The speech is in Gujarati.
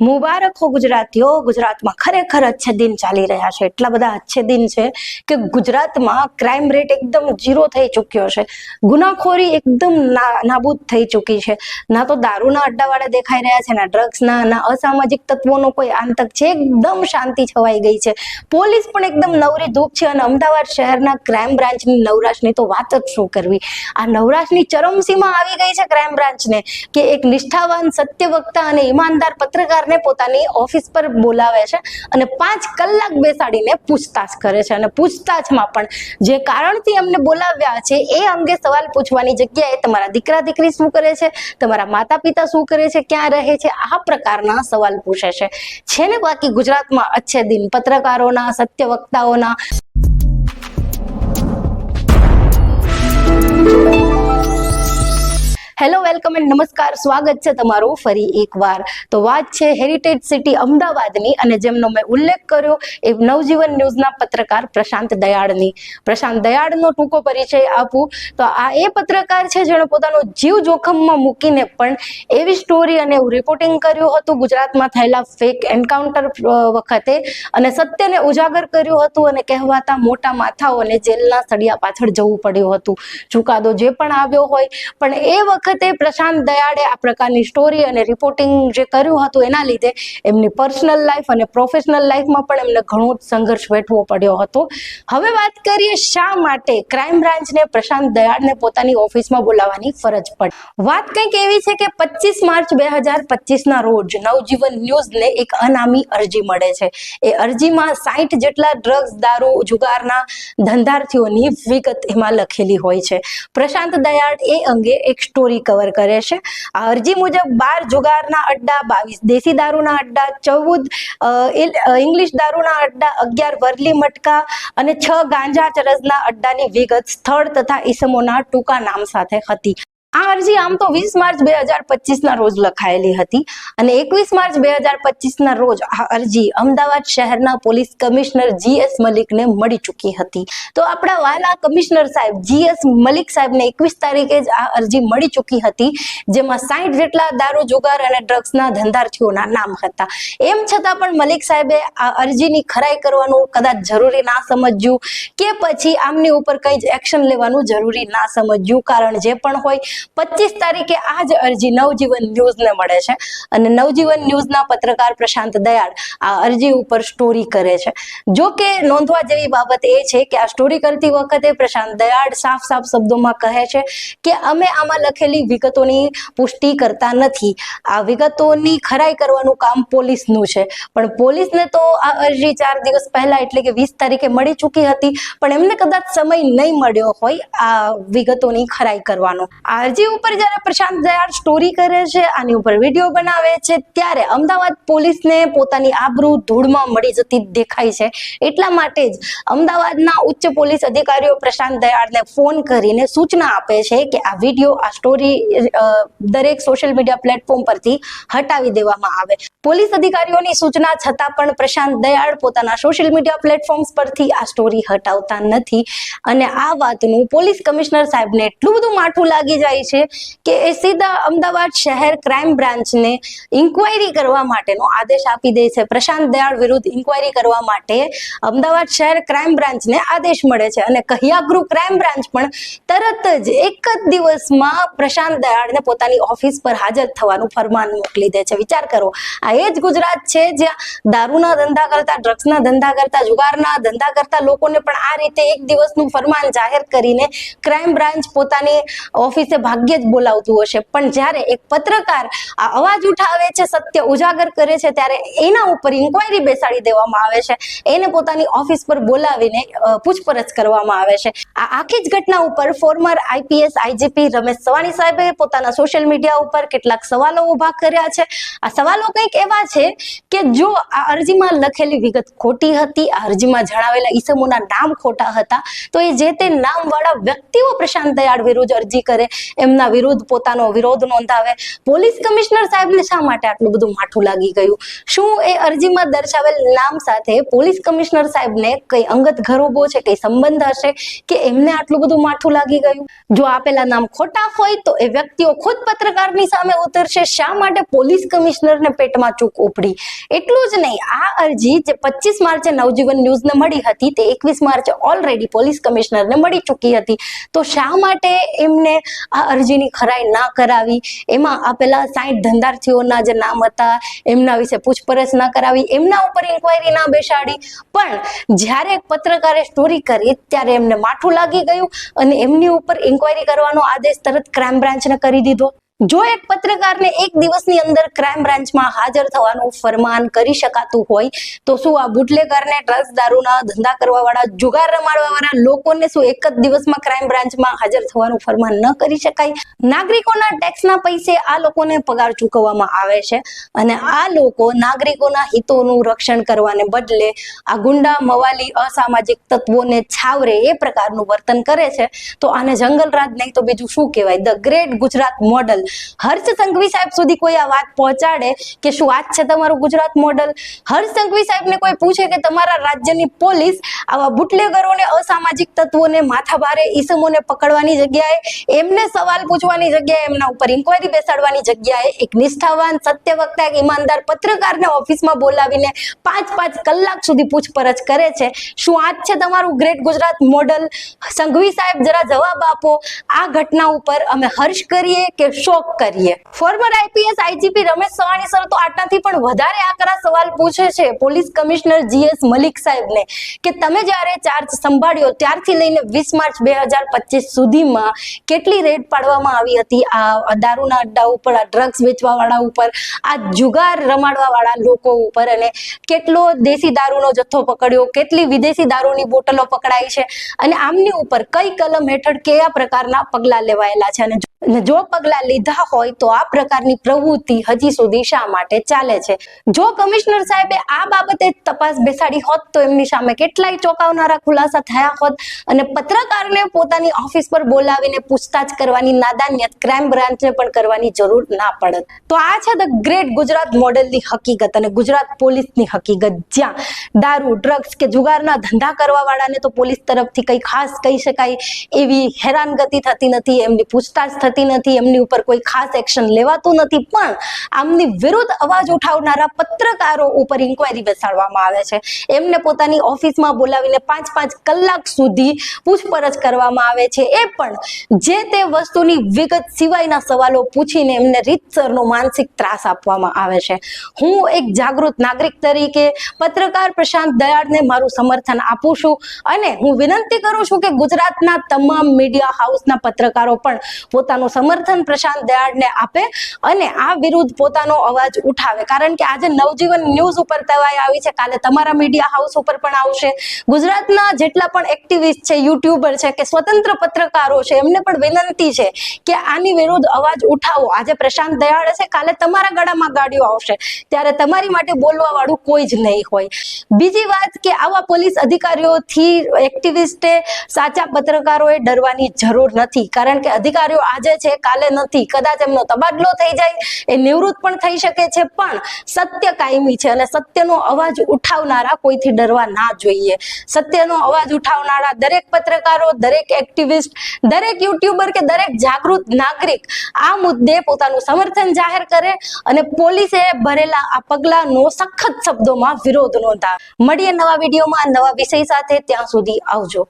મુબારક હો ગુજરાતીઓ, ગુજરાતમાં ખરેખર અચ્છે દિન ચાલી રહ્યા છે. એટલા બધા અચ્છે દિન છે કે ગુજરાતમાં ક્રાઇમ રેટ એકદમ ઝીરો થઈ ચૂક્યો છે. ગુનાખોરી એકદમ નાબૂદ થઈ ચૂકી છે. ના તો દારૂના અડ્ડાવાળા દેખાઈ રહ્યા છે, ના ડ્રગ્સના ના અસામાજિક તત્વોનો કોઈ આંતક છે. એકદમ શાંતિ છવાઈ ગઈ છે. પોલીસ પણ એકદમ નવરી ધૂપ છે અને અમદાવાદ શહેરના ક્રાઇમ બ્રાન્ચની નવરાશની તો વાત જ શું કરવી? આ નવરાશની ચરમસીમા આવી ગઈ છે ક્રાઇમ બ્રાન્ચને કે એક નિષ્ઠાવાન, સત્યવક્તા અને ઈમાનદાર પત્રકારને પોતાની ઓફિસ પર બોલાવે છે અને પાંચ કલાક બેસાડીને પૂછતાછ કરે છે અને પૂછતાછમાં પણ જે કારણથી અમને બોલાવ્યા છે એ અંગે સવાલ પૂછવાની જગ્યાએ તમારા દીકરા દીકરી શું કરે છે? તમારા માતા પિતા શું કરે છે? ક્યાં રહે છે? આ પ્રકારના સવાલ પૂછે છે. છે ને બાકી ગુજરાતમાં અચ્છે દિન પત્રકારોના સત્યવક્તાઓના હેલો વેલકમ એન્ડ નમસ્કાર સ્વાગત છે તમારું ફરી એકવાર. તો વાત છે હેરિટેજ સિટી અમદાવાદની અને જેમનો મેં ઉલ્લેખ કર્યો એ નવજીવન ન્યૂઝના પત્રકાર પ્રશાંત દયાળની. પ્રશાંત દયાળનો ટૂંકો પરિચય આપું. તો આ એ પત્રકાર છે જેણે પોતાનો જીવ જોખમમાં મૂકીને પણ એવી સ્ટોરી અને એવું રિપોર્ટિંગ કર્યું હતું. ગુજરાતમાં થયેલા ફેક એન્કાઉન્ટર વખતે અને સત્યને ઉજાગર કર્યું હતું અને કહેવાતા મોટા માથાઓને જેલના સળિયા પાછળ જવું પડ્યું હતું. ચુકાદો જે પણ આવ્યો હોય. પણ એ વખતે પ્રશાંત દયાળે આ પ્રકારની સ્ટોરી અને રિપોર્ટિંગ જે કર્યું હતું એના લીધે એમની પર્સનલ લાઈફ અને પ્રોફેશનલ લાઈફમાં પણ એમને ઘણો જ સંઘર્ષ વેઠવો પડ્યો હતો. હવે વાત કરીએ શા માટે ક્રાઇમ બ્રાન્ચને પ્રશાંત દયાળને પોતાની ઓફિસમાં બોલાવવાની ફરજ પડી? વાત કંઈક એવી છે કે પચીસ માર્ચ બે હજાર પચીસના રોજ નવજીવન ન્યૂઝને એક અનામી અરજી મળે છે. એ અરજીમાં સાઠ જેટલા ડ્રગ્સ દારૂ, જુગારના ધંધાર્થીઓની વિગત એમાં લખેલી હોય છે. પ્રશાંત દયાળ એ અંગે એક સ્ટોરી કવર કરે છે. આ અરજી મુજબ બાર જુગારના અડ્ડા, બાવીસ દેશી દારૂના અડ્ડા, ચૌદ ઇંગ્લિશ દારૂના અડ્ડા, અગિયાર વરલી મટકા અને છ ગાંજા ચરસના અડ્ડાની વિગત સ્થળ તથા ઈસમોના ટૂંકા નામ સાથે હતી. આ અરજી આમ તો વીસ માર્ચ બે હજાર પચીસના રોજ લખાયેલી હતી અને એકવીસ માર્ચ બે હજાર પચીસના રોજ આ અરજી અમદાવાદ શહેરના પોલીસ કમિશનર જી એસ મલિકને મળી ચૂકી હતી. તો આપણા વાલા કમિશનર સાહેબ જી એસ મલિક સાહેબને એકવીસ તારીખે જ આ અરજી મળી ચૂકી હતી, જેમાં સાઈઠ જેટલા દારૂ, જુગાર અને ડ્રગ્સના ધંધાર્થીઓના નામ હતા. એમ છતાં પણ મલિક સાહેબે આ અરજીની ખરાઈ કરવાનું કદાચ જરૂરી ના સમજ્યું કે પછી આમની ઉપર કંઈ જ એક્શન લેવાનું જરૂરી ના સમજ્યું. કારણ જે પણ હોય પચીસ તારીખે આ જ અરજી નવજીવન ન્યૂઝને મળે છે. અને નવજીવન ન્યૂઝના પત્રકાર પ્રશાંત દયાળ આ અરજી ઉપર સ્ટોરી કરે છે. જો કે નોંધવા જેવી બાબત એ છે કે આ સ્ટોરી કરતી વખતે પ્રશાંત દયાળ સાફ સાફ શબ્દોમાં કહે છે કે અમે આમાં લખેલી વિગતોની પુષ્ટિ કરતા નથી. આ વિગતોની ખરાઈ કરવાનું કામ પોલીસનું છે. પણ પોલીસને તો આ અરજી ચાર દિવસ પહેલા એટલે કે વીસ તારીખે મળી ચૂકી હતી. પણ એમને કદાચ સમય નહીં મળ્યો હોય આ વિગતોની ખરાઈ કરવાનો. આ અરજી ઉપર જ્યારે પ્રશાંત દયાળ સ્ટોરી કરે છે, આની ઉપર વીડિયો બનાવે છે, ત્યારે અમદાવાદ પોલીસને પોતાની આબરૂ ધૂળમાં મળી જતી દેખાય છે. એટલા માટે જ અમદાવાદના ઉચ્ચ પોલીસ અધિકારીઓ પ્રશાંત દયાળને ફોન કરીને સૂચના આપે છે કે આ વીડિયો આ સ્ટોરી દરેક સોશિયલ મીડિયા પ્લેટફોર્મ પરથી હટાવી દેવામાં આવે. પોલીસ અધિકારીઓની સૂચના છતાં પણ પ્રશાંત દયાળ પોતાના સોશિયલ મીડિયા પ્લેટફોર્મ્સ પરથી આ સ્ટોરી હટાવતા નથી. અને આ વાતનું પોલીસ કમિશનર સાહેબને એટલું બધું માઠું લાગી જાય છે કે એ સીધા અમદાવાદ શહેર ક્રાઇમ બ્રાન્ચને ઇન્કવાયરી કરવા માટેનો આદેશ આપી દે છે. પ્રશાંત દયાળ વિરુદ્ધ ઇન્કવાયરી કરવા માટે અમદાવાદ શહેર ક્રાઇમ બ્રાન્ચને આદેશ મળે છે અને કહિયાગૃહ ક્રાઇમ બ્રાન્ચ પણ તરત જ એક જ દિવસમાં પ્રશાંત દયાળને પોતાની ઓફિસ પર હાજર થવાનું ફરમાન મોકલી દે છે. વિચાર કરો, આ એ જ ગુજરાત છે જ્યાં દારૂના ધંધા કરતા ડ્રગ્સના ધંધા કરતા, જુગારના ધંધા કરતા લોકોને પણ આ રીતે એક દિવસનું ફરમાન જાહેર કરીને ક્રાઇમ બ્રાન્ચ પોતાની ઓફિસે ભાગ્યે જ બોલાવતું હશે. પણ જ્યારે એક પત્રકાર આ અવાજ ઉઠાવે છે, સત્ય ઉજાગર કરે છે, ત્યારે એના ઉપર ઇન્ક્વાયરી બેસાડી દેવામાં આવે છે. એને પોતાની ઓફિસ પર બોલાવીને પૂછપરછ કરવામાં આવે છે. આ આખી જ ઘટના ઉપર former IPS IGP Ramesh Savani સાહેબે પોતાના સોશિયલ મીડિયા ઉપર કેટલાક સવાલો ઊભા કર્યા છે. આ સવાલો કંઈક એવા છે કે જો આ અરજીમાં લખેલી વિગત ખોટી હતી, આ અરજીમાં જણાવેલા ઈસમોના નામ ખોટા હતા, તો એ જે તે નામવાળા વ્યક્તિઓ પ્રશાંત દયાળ વિરુદ્ધ અરજી કરે એમના વિરુદ્ધ પોતાનો વિરોધ નોંધાવે. પોલીસ કમિશનર સાહેબને શા માટે આટલું બધું માઠું લાગી ગયું? શું એ અરજીમાં દર્શાવેલ નામ સાથે પોલીસ કમિશનર સાહેબને કઈ અંગત ઘરોબો છે, કઈ સંબંધ હશે કે એમને આટલું બધું માઠું લાગી ગયું? જો આપેલા નામ ખોટા હોય તો એ વ્યક્તિઓ ખુદ પત્રકારની સામે ઉતરશે. શા માટે પોલીસ કમિશનરને પેટમાં ચૂક ઉપડી? એટલું જ નહીં, આ અરજી જે પચીસ માર્ચે નવજીવન ન્યૂઝને મળી હતી તે એકવીસ માર્ચે ઓલરેડી પોલીસ કમિશનરને મળી ચૂકી હતી. તો શા માટે એમને આ અરજીની ખરાઈ ના કરાવી, એમાં આપેલા સાઈઠ ધંધાર્થીઓના જે નામ હતા, એમના વિશે પૂછપરછ ના કરાવી, એમના ઉપર ઇન્કવાયરી ના બેસાડી. પણ જ્યારે એક પત્રકારે સ્ટોરી કરી, ત્યારે એમને માઠું લાગી ગયું અને એમની ઉપર ઇન્કવાયરી કરવાનો આદેશ તરત ક્રાઇમ બ્રાન્ચને કરી દીધો. જો એક પત્રકારને એક દિવસની અંદર ક્રાઇમ બ્રાન્ચમાં હાજર થવાનું ફરમાન કરી શકાતું હોય, તો શું આ બુટલેગરને ડ્રગ્સ દારૂના ધંધા કરવાવાળા, જુગાર રમાડવાવાળા લોકોને શું એક જ દિવસમાં ક્રાઇમ બ્રાન્ચમાં હાજર થવાનું ફરમાન ન કરી શકાય? નાગરિકોના ટેક્સના પૈસે આ લોકોને પગાર ચૂકવવામાં આવે છે અને આ લોકો નાગરિકોના હિતોનું રક્ષણ કરવાને બદલે આ ગુંડા, મવાલી, અસામાજિક તત્વોને છાવરે એ પ્રકારનું વર્તન કરે છે. તો આને જંગલરાજ નહીં તો બીજું શું કહેવાય? The great Gujarat model Harsh Sanghavi સાહેબ સુધી કોઈ આ વાત પહોંચાડે કે શું આ છે તમારું ગુજરાત મોડલ? હર્ષ સંઘવી સાહેબને કોઈ પૂછે કે તમારા રાજ્યની પોલીસ આવા બુટલેગરોને અસામાજિક તત્વોને માથાભારે ઈસમોને પકડવાની જગ્યાએ, એમને સવાલ પૂછવાની જગ્યાએ, એમના ઉપર ઇન્કવાયરી બેસાડવાની જગ્યાએ એક નિષ્ઠાવાન, સત્યવક્તા, એક ઈમાનદાર પત્રકારને ઓફિસમાં બોલાવીને પાંચ પાંચ કલાક સુધી પૂછપરછ કરે છે. શું આજ છે તમારું ગ્રેટ ગુજરાત મોડલ? સંઘવી સાહેબ જરા જવાબ આપો. આ ઘટના ઉપર અમે હર્ષ કરીએ કે શોક કરીએ. Former IPS IGP Ramesh Savani sir તો આટલાથી પણ વધારે આકરા સવાલ પૂછે છે. પોલીસ કમિશનર જીએસ મલિક સાહેબને કે તમે જ્યારે ચાર્જ સંભાળ્યો ત્યારથી લઈને વીસ માર્ચ બે હજાર પચીસ સુધીમાં કેટલી રેડ પાડવામાં આવી હતી? આ દારૂના અડ્ડા ઉપર, આ ડ્રગ્સ વેચવા વાળા ઉપર, આ જુગાર રમાડવા વાળા લોકો ઉપર અને કેટલો દેશી દારૂનો જથ્થો પકડ્યો, કેટલી વિદેશી દારૂની બોટલો પકડાઈ છે અને આમની ઉપર કઈ કલમ હેઠળ કયા પ્રકારના પગલાં લેવાયેલા છે? અને જો- પગલા લીધા હોય તો આ પ્રકારની પ્રવૃત્તિ હજી સુધી શા માટે ચાલે છે? જો કમિશનર સાહેબે આ બાબતે તપાસ બેસાડી હોત તો એમની સામે કેટલાય ચોંકાવનારા ખુલાસા થયા હોત અને પત્રકારને પોતાની ઓફિસ પર બોલાવીને પૂછતાછ કરવાની નાદાનિયત ક્રાઇમ બ્રાન્ચને પણ કરવાની જરૂર ના પડત. તો આ છે ધ ગ્રેટ ગુજરાત મોડેલની હકીકત અને ગુજરાત પોલીસની હકીકત. જ્યાં દારૂ, ડ્રગ્સ કે જુગારના ધંધા કરવા વાળાને તો પોલીસ તરફથી કંઈ ખાસ કહી શકાય એવી હેરાનગતિ થતી નથી, એમની પૂછતાછ થતી નથી, એમની ઉપર કોઈ ખાસ એક્શન લેવાતું નથી. પણ આમની વિરુદ્ધ અવાજ ઉઠાવનારા પત્રકારો ઉપર ઇન્કવાયરી બેસાડવામાં આવે છે. એમને પોતાની ઓફિસમાં બોલાવીને પાંચ પાંચ કલાક સુધી પૂછપરછ કરવામાં આવે છે. એ પણ જે તે વસ્તુની વિગત સિવાયના સવાલો પૂછીને એમને રીતસરનો માનસિક ત્રાસ આપવામાં આવે છે. હું એક જાગૃત નાગરિક તરીકે પત્રકાર પ્રશાંત દયાળને મારું સમર્થન આપું છું અને હું વિનંતી કરું છું કે ગુજરાતના તમામ મીડિયા હાઉસના પત્રકારો પણ પોતાનું સમર્થન પ્રશાંત દયાળને આપે અને આ વિરુદ્ધ પોતાનો અવાજ ઉઠાવે. કારણ કે આજે નવજીવન ન્યૂઝ ઉપર તવાઈ આવી છે. કાલે તમારા મીડિયા હાઉસ ઉપર પણ આવશે. ગુજરાતના જેટલા પણ એક્ટિવિસ્ટ છે, યુટ્યુબર છે, કે સ્વતંત્ર પત્રકારો છે, એમને પણ વિનંતી છે કે આની વિરુદ્ધ અવાજ ઉઠાવો. આજે પ્રશાંત દયાળ છે કાલે તમારા ગળામાં ગાડીઓ આવશે. ત્યારે તમારી માટે બોલવા વાળું કોઈ જ નહીં હોય. બીજી વાત કે આવા પોલીસ અધિકારીઓથી એક્ટિવિસ્ટે સાચા પત્રકારોએ ડરવાની જરૂર નથી. કારણ કે અધિકારીઓ છે, કાલે નથી. કદાચ એમનો તબાદલો થઈ જાય, એ નિવૃત્ત પણ થઈ શકે છે, પણ સત્ય કાયમી છે અને સત્યનો અવાજ ઉઠાવનારા કોઈથી ડરવા ના જોઈએ. સત્યનો અવાજ ઉઠાવનારા દરેક પત્રકારો, દરેક એક્ટિવિસ્ટ દરેક યુટ્યુબર કે દરેક જાગૃત નાગરિક આ મુદ્દે પોતાનું સમર્થન જાહેર કરે અને પોલીસે ભરેલા આ પગલાંનો સખત શબ્દોમાં વિરોધ નોંધાવે મળીએ નવા વિડીયોમાં નવા વિષય સાથે. ત્યાં સુધી આવજો.